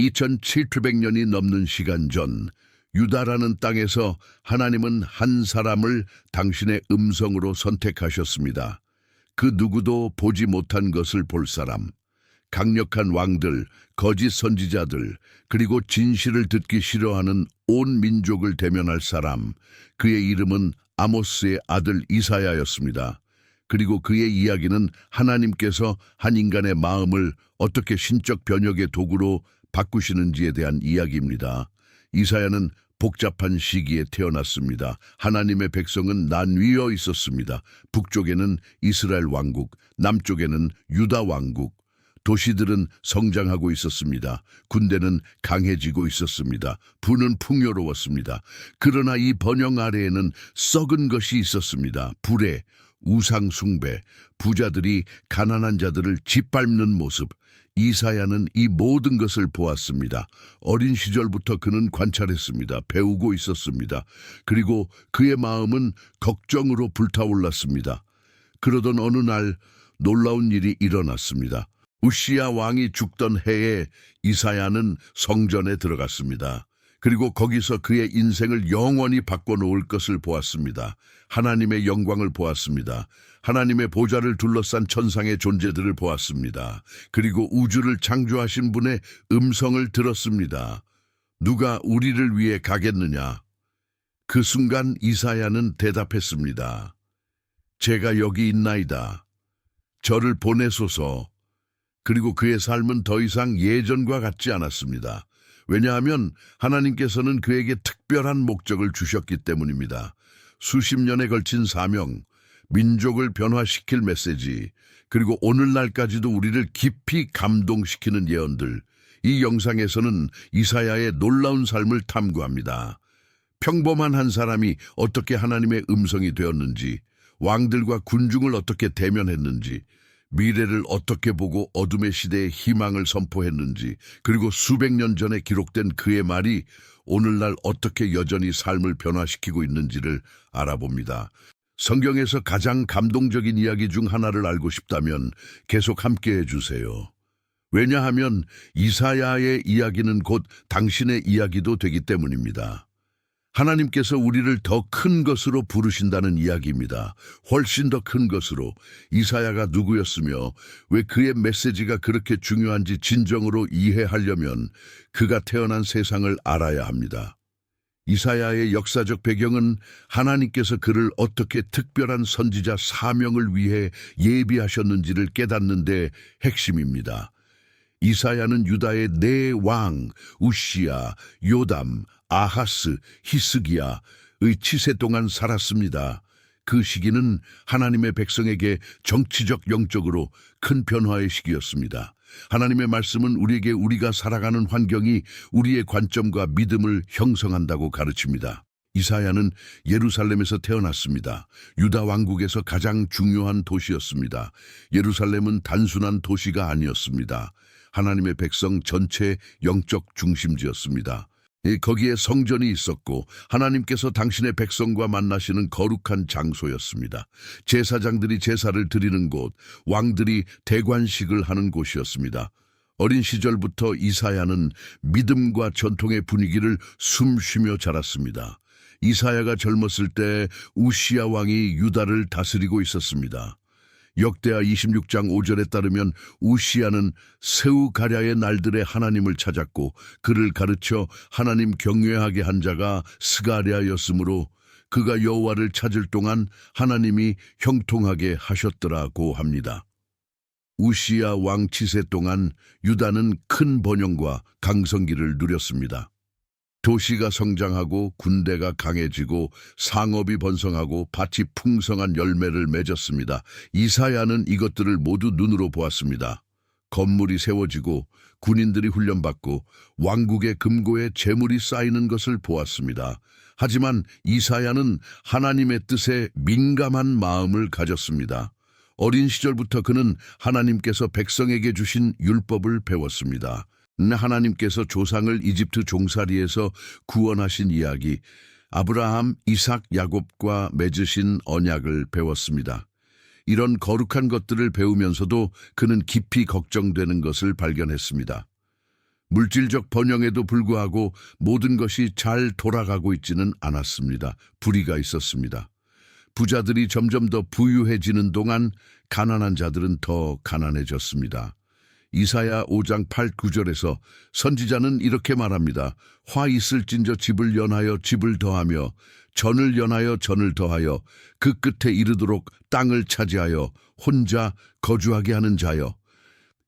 2700년이 넘는 시간 전 유다라는 땅에서 하나님은 한 사람을 당신의 음성으로 선택하셨습니다. 그 누구도 보지 못한 것을 볼 사람, 강력한 왕들, 거짓 선지자들, 그리고 진실을 듣기 싫어하는 온 민족을 대면할 사람, 그의 이름은 아모스의 아들 이사야였습니다. 그리고 그의 이야기는 하나님께서 한 인간의 마음을 어떻게 신적 변혁의 도구로 바꾸시는지에 대한 이야기입니다. 이사야는 복잡한 시기에 태어났습니다. 하나님의 백성은 난위어 있었습니다. 북쪽에는 이스라엘 왕국, 남쪽에는 유다 왕국, 도시들은 성장하고 있었습니다. 군대는 강해지고 있었습니다. 부는 풍요로웠습니다. 그러나 이 번영 아래에는 썩은 것이 있었습니다. 불에, 우상 숭배, 부자들이 가난한 자들을 짓밟는 모습. 이사야는 이 모든 것을 보았습니다. 어린 시절부터 그는 관찰했습니다. 배우고 있었습니다. 그리고 그의 마음은 걱정으로 불타올랐습니다. 그러던 어느 날 놀라운 일이 일어났습니다. 우시야 왕이 죽던 해에 이사야는 성전에 들어갔습니다. 그리고 거기서 그의 인생을 영원히 바꿔놓을 것을 보았습니다. 하나님의 영광을 보았습니다. 하나님의 보좌를 둘러싼 천상의 존재들을 보았습니다. 그리고 우주를 창조하신 분의 음성을 들었습니다. 누가 우리를 위해 가겠느냐? 그 순간 이사야는 대답했습니다. 제가 여기 있나이다. 저를 보내소서. 그리고 그의 삶은 더 이상 예전과 같지 않았습니다. 왜냐하면 하나님께서는 그에게 특별한 목적을 주셨기 때문입니다. 수십 년에 걸친 사명, 민족을 변화시킬 메시지, 그리고 오늘날까지도 우리를 깊이 감동시키는 예언들. 이 영상에서는 이사야의 놀라운 삶을 탐구합니다. 평범한 한 사람이 어떻게 하나님의 음성이 되었는지, 왕들과 군중을 어떻게 대면했는지, 미래를 어떻게 보고 어둠의 시대에 희망을 선포했는지, 그리고 수백 년 전에 기록된 그의 말이 오늘날 어떻게 여전히 삶을 변화시키고 있는지를 알아봅니다. 성경에서 가장 감동적인 이야기 중 하나를 알고 싶다면 계속 함께 해 주세요. 왜냐하면 이사야의 이야기는 곧 당신의 이야기도 되기 때문입니다. 하나님께서 우리를 더 큰 것으로 부르신다는 이야기입니다. 훨씬 더 큰 것으로 이사야가 누구였으며 왜 그의 메시지가 그렇게 중요한지 진정으로 이해하려면 그가 태어난 세상을 알아야 합니다. 이사야의 역사적 배경은 하나님께서 그를 어떻게 특별한 선지자 사명을 위해 예비하셨는지를 깨닫는데 핵심입니다. 이사야는 유다의 네 왕, 우시야, 요담, 아하스, 히스기야의 치세 동안 살았습니다. 그 시기는 하나님의 백성에게 정치적 영적으로 큰 변화의 시기였습니다. 하나님의 말씀은 우리에게 우리가 살아가는 환경이 우리의 관점과 믿음을 형성한다고 가르칩니다. 이사야는 예루살렘에서 태어났습니다. 유다 왕국에서 가장 중요한 도시였습니다. 예루살렘은 단순한 도시가 아니었습니다. 하나님의 백성 전체의 영적 중심지였습니다. 예, 거기에 성전이 있었고 하나님께서 당신의 백성과 만나시는 거룩한 장소였습니다. 제사장들이 제사를 드리는 곳, 왕들이 대관식을 하는 곳이었습니다. 어린 시절부터 이사야는 믿음과 전통의 분위기를 숨쉬며 자랐습니다. 이사야가 젊었을 때 우시야 왕이 유다를 다스리고 있었습니다. 역대하 26장 5절에 따르면 우시아는 세우 가랴의 날들의 하나님을 찾았고 그를 가르쳐 하나님 경외하게 한 자가 스가랴였으므로 그가 여호와를 찾을 동안 하나님이 형통하게 하셨더라고 합니다. 우시아 왕 치세 동안 유다는 큰 번영과 강성기를 누렸습니다. 도시가 성장하고 군대가 강해지고 상업이 번성하고 밭이 풍성한 열매를 맺었습니다. 이사야는 이것들을 모두 눈으로 보았습니다. 건물이 세워지고 군인들이 훈련받고 왕국의 금고에 재물이 쌓이는 것을 보았습니다. 하지만 이사야는 하나님의 뜻에 민감한 마음을 가졌습니다. 어린 시절부터 그는 하나님께서 백성에게 주신 율법을 배웠습니다. 하나님께서 조상을 이집트 종살이에서 구원하신 이야기, 아브라함, 이삭, 야곱과 맺으신 언약을 배웠습니다. 이런 거룩한 것들을 배우면서도 그는 깊이 걱정되는 것을 발견했습니다. 물질적 번영에도 불구하고 모든 것이 잘 돌아가고 있지는 않았습니다. 불의가 있었습니다. 부자들이 점점 더 부유해지는 동안 가난한 자들은 더 가난해졌습니다. 이사야 5장 8, 9절에서 선지자는 이렇게 말합니다. 화 있을진저 집을 연하여 집을 더하며 전을 연하여 전을 더하여 그 끝에 이르도록 땅을 차지하여 혼자 거주하게 하는 자여.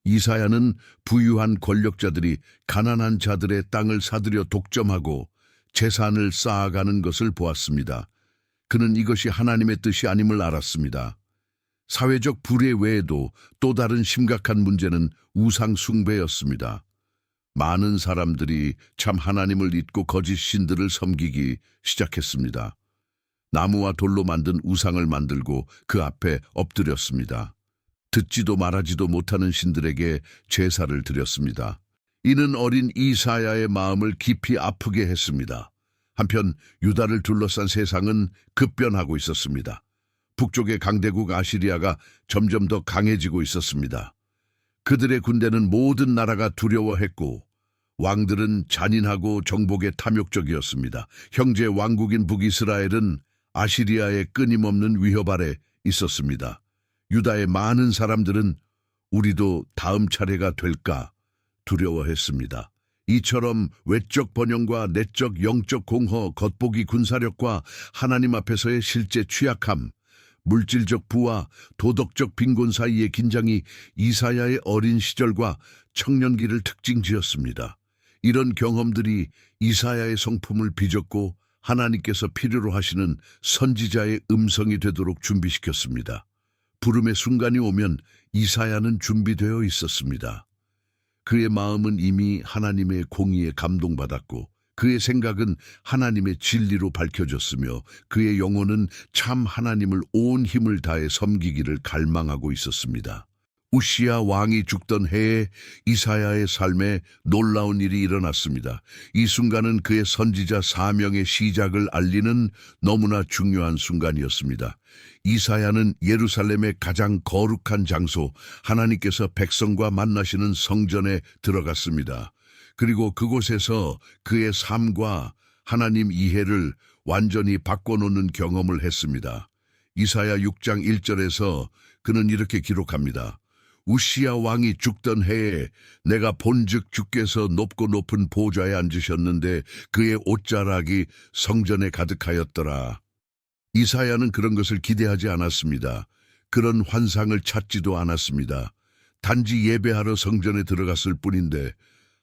이사야는 부유한 권력자들이 가난한 자들의 땅을 사들여 독점하고 재산을 쌓아가는 것을 보았습니다. 그는 이것이 하나님의 뜻이 아님을 알았습니다. 사회적 불의 외에도 또 다른 심각한 문제는 우상 숭배였습니다. 많은 사람들이 참 하나님을 잊고 거짓 신들을 섬기기 시작했습니다. 나무와 돌로 만든 우상을 만들고 그 앞에 엎드렸습니다. 듣지도 말하지도 못하는 신들에게 제사를 드렸습니다. 이는 어린 이사야의 마음을 깊이 아프게 했습니다. 한편 유다를 둘러싼 세상은 급변하고 있었습니다. 북쪽의 강대국 아시리아가 점점 더 강해지고 있었습니다. 그들의 군대는 모든 나라가 두려워했고 왕들은 잔인하고 정복에 탐욕적이었습니다. 형제 왕국인 북이스라엘은 아시리아의 끊임없는 위협 아래 있었습니다. 유다의 많은 사람들은 우리도 다음 차례가 될까 두려워했습니다. 이처럼 외적 번영과 내적 영적 공허, 겉보기 군사력과 하나님 앞에서의 실제 취약함, 물질적 부와 도덕적 빈곤 사이의 긴장이 이사야의 어린 시절과 청년기를 특징지었습니다. 이런 경험들이 이사야의 성품을 빚었고 하나님께서 필요로 하시는 선지자의 음성이 되도록 준비시켰습니다. 부름의 순간이 오면 이사야는 준비되어 있었습니다. 그의 마음은 이미 하나님의 공의에 감동받았고 그의 생각은 하나님의 진리로 밝혀졌으며 그의 영혼은 참 하나님을 온 힘을 다해 섬기기를 갈망하고 있었습니다. 우시아 왕이 죽던 해에 이사야의 삶에 놀라운 일이 일어났습니다. 이 순간은 그의 선지자 사명의 시작을 알리는 너무나 중요한 순간이었습니다. 이사야는 예루살렘의 가장 거룩한 장소, 하나님께서 백성과 만나시는 성전에 들어갔습니다. 그리고 그곳에서 그의 삶과 하나님 이해를 완전히 바꿔놓는 경험을 했습니다. 이사야 6장 1절에서 그는 이렇게 기록합니다. 우시아 왕이 죽던 해에 내가 본즉 주께서 높고 높은 보좌에 앉으셨는데 그의 옷자락이 성전에 가득하였더라. 이사야는 그런 것을 기대하지 않았습니다. 그런 환상을 찾지도 않았습니다. 단지 예배하러 성전에 들어갔을 뿐인데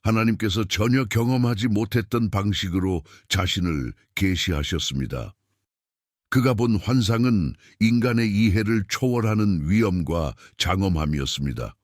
하나님께서 전혀 경험하지 못했던 방식으로 자신을 계시하셨습니다. 그가 본 환상은 인간의 이해를 초월하는 위엄과 장엄함이었습니다.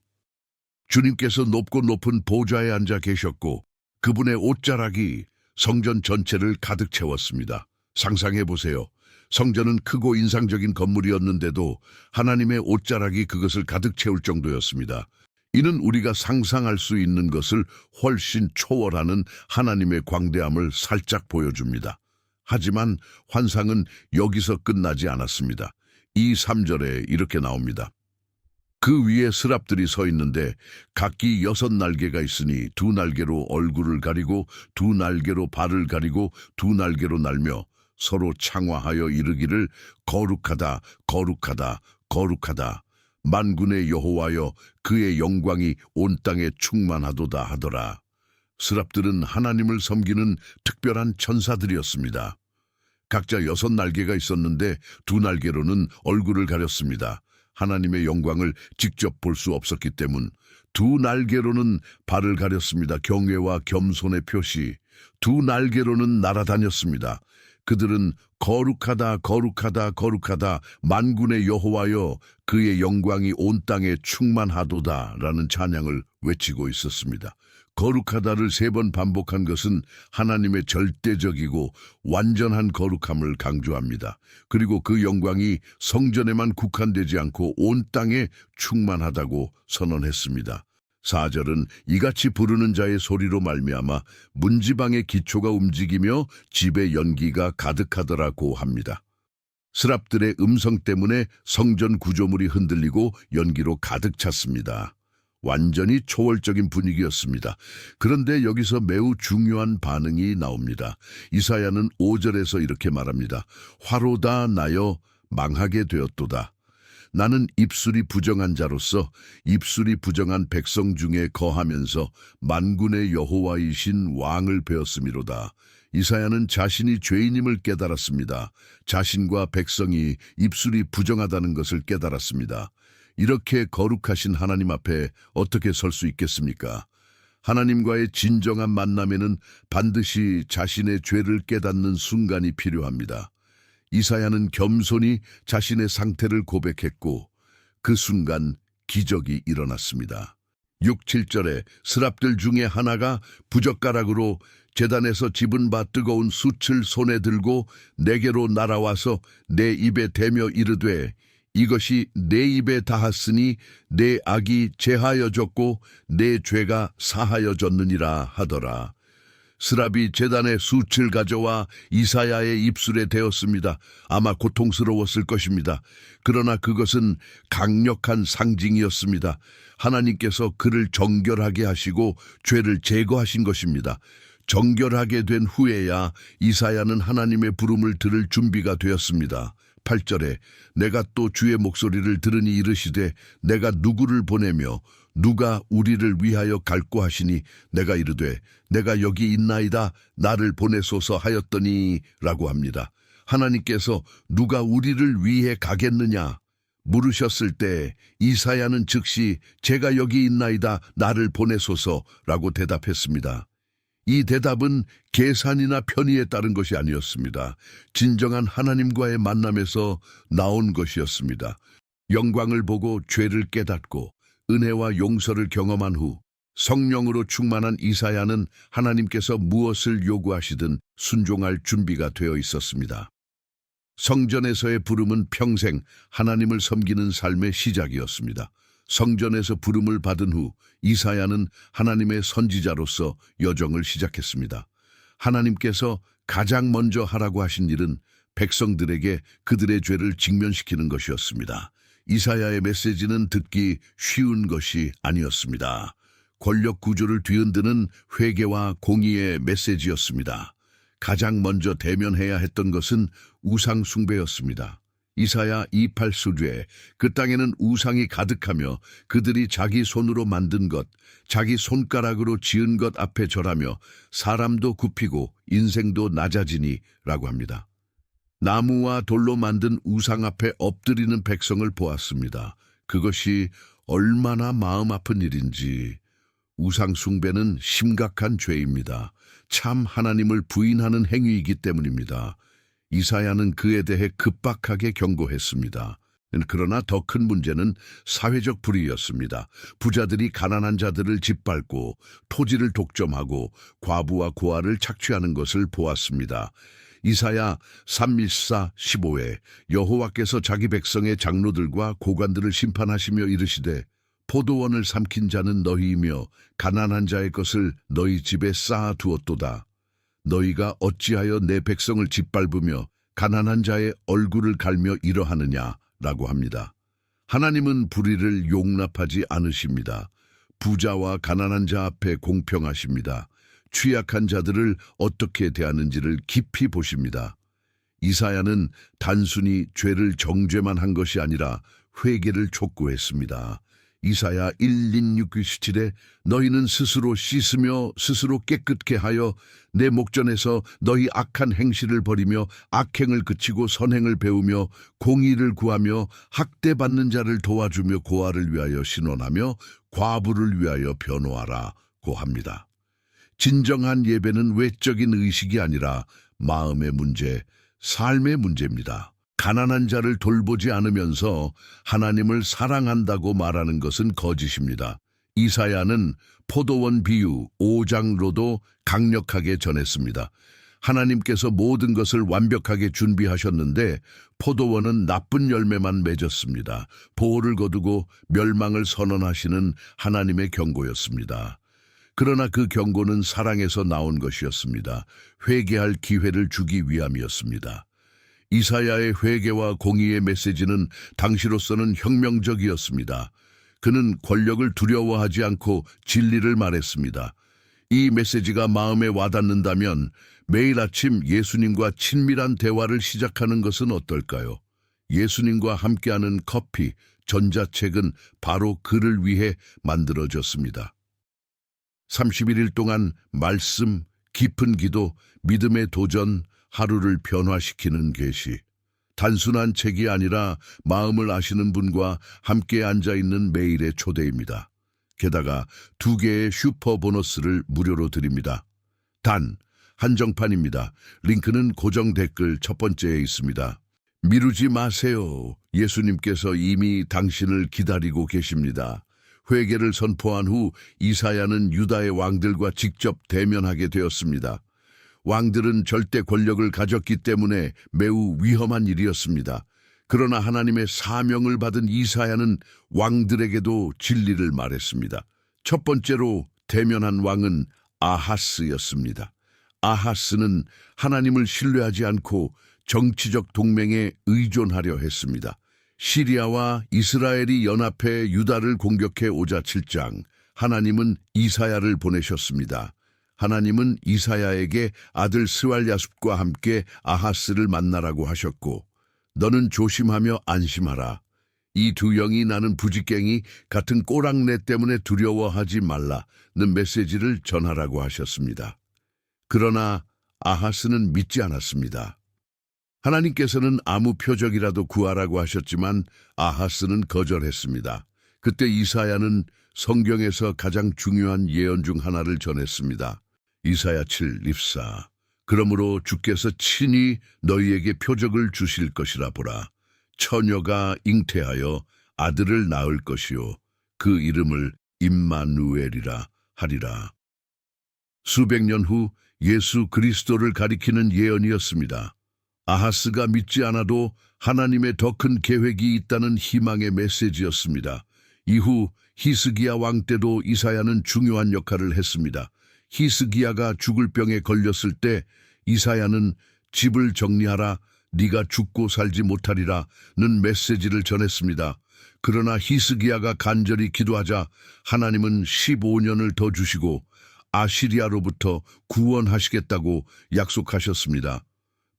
주님께서 높고 높은 보좌에 앉아 계셨고 그분의 옷자락이 성전 전체를 가득 채웠습니다. 상상해 보세요. 성전은 크고 인상적인 건물이었는데도 하나님의 옷자락이 그것을 가득 채울 정도였습니다. 이는 우리가 상상할 수 있는 것을 훨씬 초월하는 하나님의 광대함을 살짝 보여줍니다. 하지만 환상은 여기서 끝나지 않았습니다. 이 3절에 이렇게 나옵니다. 그 위에 스랍들이 서 있는데 각기 여섯 날개가 있으니 두 날개로 얼굴을 가리고 두 날개로 발을 가리고 두 날개로 날며 서로 창화하여 이르기를 거룩하다 거룩하다 거룩하다 만군의 여호와여 그의 영광이 온 땅에 충만하도다 하더라. 스랍들은 하나님을 섬기는 특별한 천사들이었습니다. 각자 여섯 날개가 있었는데 두 날개로는 얼굴을 가렸습니다. 하나님의 영광을 직접 볼 수 없었기 때문 두 날개로는 발을 가렸습니다. 경외와 겸손의 표시. 두 날개로는 날아다녔습니다. 그들은 거룩하다 거룩하다 거룩하다 만군의 여호와여 그의 영광이 온 땅에 충만하도다 라는 찬양을 외치고 있었습니다. 거룩하다를 세 번 반복한 것은 하나님의 절대적이고 완전한 거룩함을 강조합니다. 그리고 그 영광이 성전에만 국한되지 않고 온 땅에 충만하다고 선언했습니다. 4절은 이같이 부르는 자의 소리로 말미암아 문지방의 기초가 움직이며 집의 연기가 가득하더라고 합니다. 스랍들의 음성 때문에 성전 구조물이 흔들리고 연기로 가득 찼습니다. 완전히 초월적인 분위기였습니다. 그런데 여기서 매우 중요한 반응이 나옵니다. 이사야는 5절에서 이렇게 말합니다. 화로 다 나여 망하게 되었도다. 나는 입술이 부정한 자로서 입술이 부정한 백성 중에 거하면서 만군의 여호와이신 왕을 배웠음이로다. 이사야는 자신이 죄인임을 깨달았습니다. 자신과 백성이 입술이 부정하다는 것을 깨달았습니다. 이렇게 거룩하신 하나님 앞에 어떻게 설 수 있겠습니까? 하나님과의 진정한 만남에는 반드시 자신의 죄를 깨닫는 순간이 필요합니다. 이사야는 겸손히 자신의 상태를 고백했고 그 순간 기적이 일어났습니다. 6, 7절에 스랍들 중에 하나가 부젓가락으로 재단에서 집은 바 뜨거운 숯을 손에 들고 내게로 날아와서 내 입에 대며 이르되 이것이 내 입에 닿았으니 내 악이 제하여졌고 내 죄가 사하여졌느니라 하더라. 스랍이 재단의 숯을 가져와 이사야의 입술에 대었습니다. 아마 고통스러웠을 것입니다. 그러나 그것은 강력한 상징이었습니다. 하나님께서 그를 정결하게 하시고 죄를 제거하신 것입니다. 정결하게 된 후에야 이사야는 하나님의 부름을 들을 준비가 되었습니다. 8절에 내가 또 주의 목소리를 들으니 이르시되 내가 누구를 보내며 누가 우리를 위하여 갈고 하시니 내가 이르되 내가 여기 있나이다 나를 보내소서 하였더니 라고 합니다. 하나님께서 누가 우리를 위해 가겠느냐 물으셨을 때 이사야는 즉시 제가 여기 있나이다 나를 보내소서라고 대답했습니다. 이 대답은 계산이나 편의에 따른 것이 아니었습니다. 진정한 하나님과의 만남에서 나온 것이었습니다. 영광을 보고 죄를 깨닫고 은혜와 용서를 경험한 후 성령으로 충만한 이사야는 하나님께서 무엇을 요구하시든 순종할 준비가 되어 있었습니다. 성전에서의 부름은 평생 하나님을 섬기는 삶의 시작이었습니다. 성전에서 부름을 받은 후 이사야는 하나님의 선지자로서 여정을 시작했습니다. 하나님께서 가장 먼저 하라고 하신 일은 백성들에게 그들의 죄를 직면시키는 것이었습니다. 이사야의 메시지는 듣기 쉬운 것이 아니었습니다. 권력 구조를 뒤흔드는 회개와 공의의 메시지였습니다. 가장 먼저 대면해야 했던 것은 우상 숭배였습니다. 이사야 28수주에 그 땅에는 우상이 가득하며 그들이 자기 손으로 만든 것, 자기 손가락으로 지은 것 앞에 절하며 사람도 굽히고 인생도 낮아지니 라고 합니다. 나무와 돌로 만든 우상 앞에 엎드리는 백성을 보았습니다. 그것이 얼마나 마음 아픈 일인지. 우상 숭배는 심각한 죄입니다. 참 하나님을 부인하는 행위이기 때문입니다. 이사야는 그에 대해 급박하게 경고했습니다. 그러나 더 큰 문제는 사회적 불의였습니다. 부자들이 가난한 자들을 짓밟고 토지를 독점하고 과부와 고아를 착취하는 것을 보았습니다. 이사야 3일사 15회 여호와께서 자기 백성의 장로들과 고관들을 심판하시며 이르시되 포도원을 삼킨 자는 너희이며 가난한 자의 것을 너희 집에 쌓아 두었도다. 너희가 어찌하여 내 백성을 짓밟으며 가난한 자의 얼굴을 갈며 이러하느냐 라고 합니다. 하나님은 불의를 용납하지 않으십니다. 부자와 가난한 자 앞에 공평하십니다. 취약한 자들을 어떻게 대하는지를 깊이 보십니다. 이사야는 단순히 죄를 정죄만 한 것이 아니라 회개를 촉구했습니다. 이사야 11697에 너희는 스스로 씻으며 스스로 깨끗게 하여 내 목전에서 너희 악한 행실을 버리며 악행을 그치고 선행을 배우며 공의를 구하며 학대받는 자를 도와주며 고아를 위하여 신원하며 과부를 위하여 변호하라 고 합니다. 진정한 예배는 외적인 의식이 아니라 마음의 문제, 삶의 문제입니다. 가난한 자를 돌보지 않으면서 하나님을 사랑한다고 말하는 것은 거짓입니다. 이사야는 포도원 비유 5장로도 강력하게 전했습니다. 하나님께서 모든 것을 완벽하게 준비하셨는데 포도원은 나쁜 열매만 맺었습니다. 보호를 거두고 멸망을 선언하시는 하나님의 경고였습니다. 그러나 그 경고는 사랑에서 나온 것이었습니다. 회개할 기회를 주기 위함이었습니다. 이사야의 회개와 공의의 메시지는 당시로서는 혁명적이었습니다. 그는 권력을 두려워하지 않고 진리를 말했습니다. 이 메시지가 마음에 와닿는다면 매일 아침 예수님과 친밀한 대화를 시작하는 것은 어떨까요? 예수님과 함께하는 커피, 전자책은 바로 그를 위해 만들어졌습니다. 31일 동안 말씀, 깊은 기도, 믿음의 도전, 하루를 변화시키는 계시. 단순한 책이 아니라 마음을 아시는 분과 함께 앉아 있는 매일의 초대입니다. 게다가 두 개의 슈퍼 보너스를 무료로 드립니다. 단, 한정판입니다. 링크는 고정 댓글 첫 번째에 있습니다. 미루지 마세요. 예수님께서 이미 당신을 기다리고 계십니다. 회개를 선포한 후 이사야는 유다의 왕들과 직접 대면하게 되었습니다. 왕들은 절대 권력을 가졌기 때문에 매우 위험한 일이었습니다. 그러나 하나님의 사명을 받은 이사야는 왕들에게도 진리를 말했습니다. 첫 번째로 대면한 왕은 아하스였습니다. 아하스는 하나님을 신뢰하지 않고 정치적 동맹에 의존하려 했습니다. 시리아와 이스라엘이 연합해 유다를 공격해 오자 7장 하나님은 이사야를 보내셨습니다. 하나님은 이사야에게 아들 스왈야숲과 함께 아하스를 만나라고 하셨고 너는 조심하며 안심하라. 이 두 영이 나는 부지깽이 같은 꼬랑내 때문에 두려워하지 말라는 메시지를 전하라고 하셨습니다. 그러나 아하스는 믿지 않았습니다. 하나님께서는 아무 표적이라도 구하라고 하셨지만 아하스는 거절했습니다. 그때 이사야는 성경에서 가장 중요한 예언 중 하나를 전했습니다. 이사야 7, 립사. 그러므로 주께서 친히 너희에게 표적을 주실 것이라 보라. 처녀가 잉태하여 아들을 낳을 것이요. 그 이름을 임마누엘이라 하리라. 수백 년 후 예수 그리스도를 가리키는 예언이었습니다. 아하스가 믿지 않아도 하나님의 더 큰 계획이 있다는 희망의 메시지였습니다. 이후 히스기야 왕 때도 이사야는 중요한 역할을 했습니다. 히스기야가 죽을 병에 걸렸을 때 이사야는 집을 정리하라 네가 죽고 살지 못하리라는 메시지를 전했습니다. 그러나 히스기야가 간절히 기도하자 하나님은 15년을 더 주시고 아시리아로부터 구원하시겠다고 약속하셨습니다.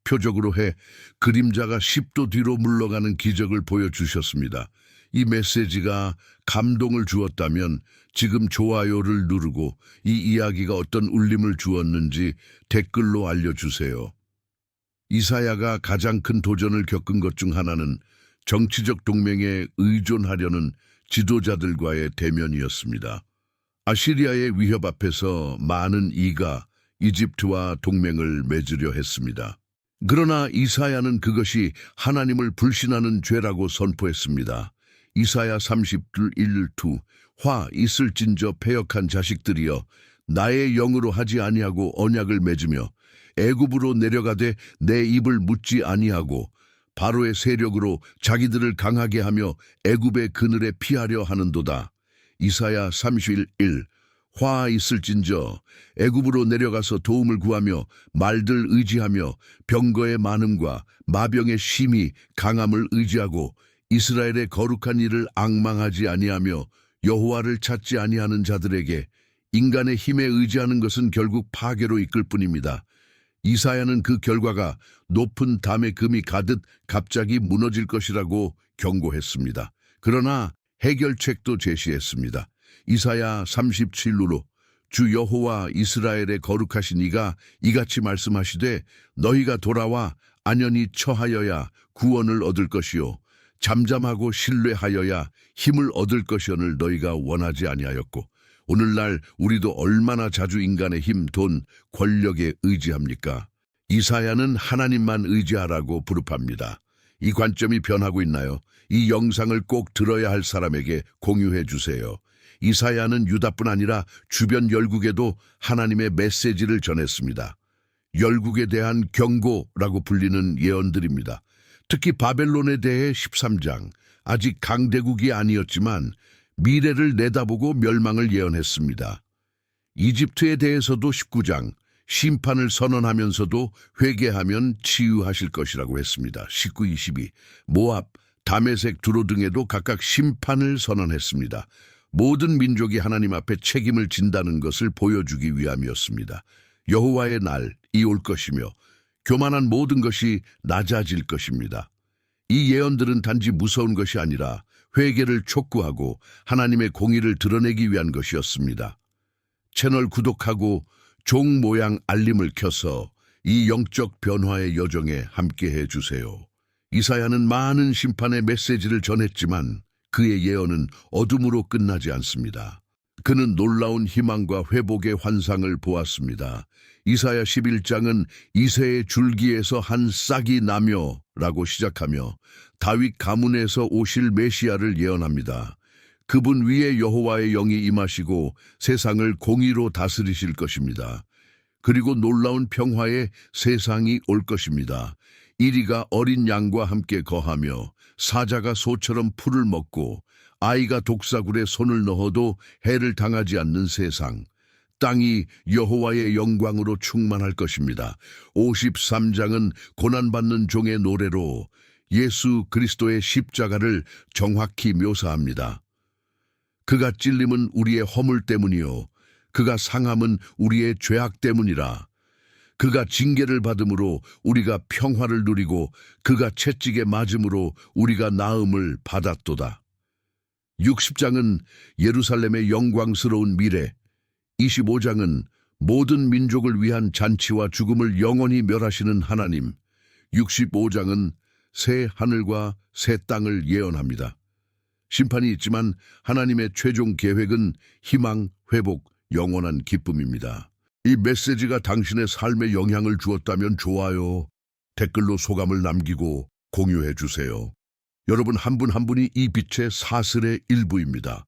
표적으로 해 그림자가 10도 뒤로 물러가는 기적을 보여주셨습니다. 이 메시지가 감동을 주었다면 지금 좋아요를 누르고 이 이야기가 어떤 울림을 주었는지 댓글로 알려주세요. 이사야가 가장 큰 도전을 겪은 것 중 하나는 정치적 동맹에 의존하려는 지도자들과의 대면이었습니다. 아시리아의 위협 앞에서 많은 이가 이집트와 동맹을 맺으려 했습니다. 그러나 이사야는 그것이 하나님을 불신하는 죄라고 선포했습니다. 이사야 30줄 1, 2, 화 있을진저 패역한 자식들이여 나의 영으로 하지 아니하고 언약을 맺으며 애굽으로 내려가되 내 입을 묻지 아니하고 바로의 세력으로 자기들을 강하게 하며 애굽의 그늘에 피하려 하는도다. 이사야 31, 1. 화 있을진저 애굽으로 내려가서 도움을 구하며 말들 의지하며 병거의 많음과 마병의 심히 강함을 의지하고 이스라엘의 거룩한 일을 앙망하지 아니하며 여호와를 찾지 아니하는 자들에게 인간의 힘에 의지하는 것은 결국 파괴로 이끌 뿐입니다. 이사야는 그 결과가 높은 담의 금이 가듯 갑자기 무너질 것이라고 경고했습니다. 그러나 해결책도 제시했습니다. 이사야 37루로 주 여호와 이스라엘의 거룩하신 이가 이같이 말씀하시되 너희가 돌아와 안연히 처하여야 구원을 얻을 것이요 잠잠하고 신뢰하여야 힘을 얻을 것이오늘 너희가 원하지 아니하였고 오늘날 우리도 얼마나 자주 인간의 힘, 돈, 권력에 의지합니까? 이사야는 하나님만 의지하라고 부릅합니다. 이 관점이 변하고 있나요? 이 영상을 꼭 들어야 할 사람에게 공유해 주세요. 이사야는 유다뿐 아니라 주변 열국에도 하나님의 메시지를 전했습니다. 열국에 대한 경고라고 불리는 예언들입니다. 특히 바벨론에 대해 13장, 아직 강대국이 아니었지만 미래를 내다보고 멸망을 예언했습니다. 이집트에 대해서도 19장, 심판을 선언하면서도 회개하면 치유하실 것이라고 했습니다. 19, 22, 모압, 담에색 두로 등에도 각각 심판을 선언했습니다. 모든 민족이 하나님 앞에 책임을 진다는 것을 보여주기 위함이었습니다. 여호와의 날이 올 것이며 교만한 모든 것이 낮아질 것입니다. 이 예언들은 단지 무서운 것이 아니라 회개를 촉구하고 하나님의 공의를 드러내기 위한 것이었습니다. 채널 구독하고 종 모양 알림을 켜서 이 영적 변화의 여정에 함께해 주세요. 이사야는 많은 심판의 메시지를 전했지만 그의 예언은 어둠으로 끝나지 않습니다. 그는 놀라운 희망과 회복의 환상을 보았습니다. 이사야 11장은 이새의 줄기에서 한 싹이 나며 라고 시작하며 다윗 가문에서 오실 메시아를 예언합니다. 그분 위에 여호와의 영이 임하시고 세상을 공의로 다스리실 것입니다. 그리고 놀라운 평화의 세상이 올 것입니다. 이리가 어린 양과 함께 거하며 사자가 소처럼 풀을 먹고 아이가 독사굴에 손을 넣어도 해를 당하지 않는 세상. 땅이 여호와의 영광으로 충만할 것입니다. 53장은 고난받는 종의 노래로 예수 그리스도의 십자가를 정확히 묘사합니다. 그가 찔림은 우리의 허물 때문이요. 그가 상함은 우리의 죄악 때문이라. 그가 징계를 받음으로 우리가 평화를 누리고 그가 채찍에 맞음으로 우리가 나음을 받았도다. 60장은 예루살렘의 영광스러운 미래, 25장은 모든 민족을 위한 잔치와 죽음을 영원히 멸하시는 하나님, 65장은 새 하늘과 새 땅을 예언합니다. 심판이 있지만 하나님의 최종 계획은 희망, 회복, 영원한 기쁨입니다. 이 메시지가 당신의 삶에 영향을 주었다면 좋아요. 댓글로 소감을 남기고 공유해 주세요. 여러분 한 분한 분이 이 빛의 사슬의 일부입니다.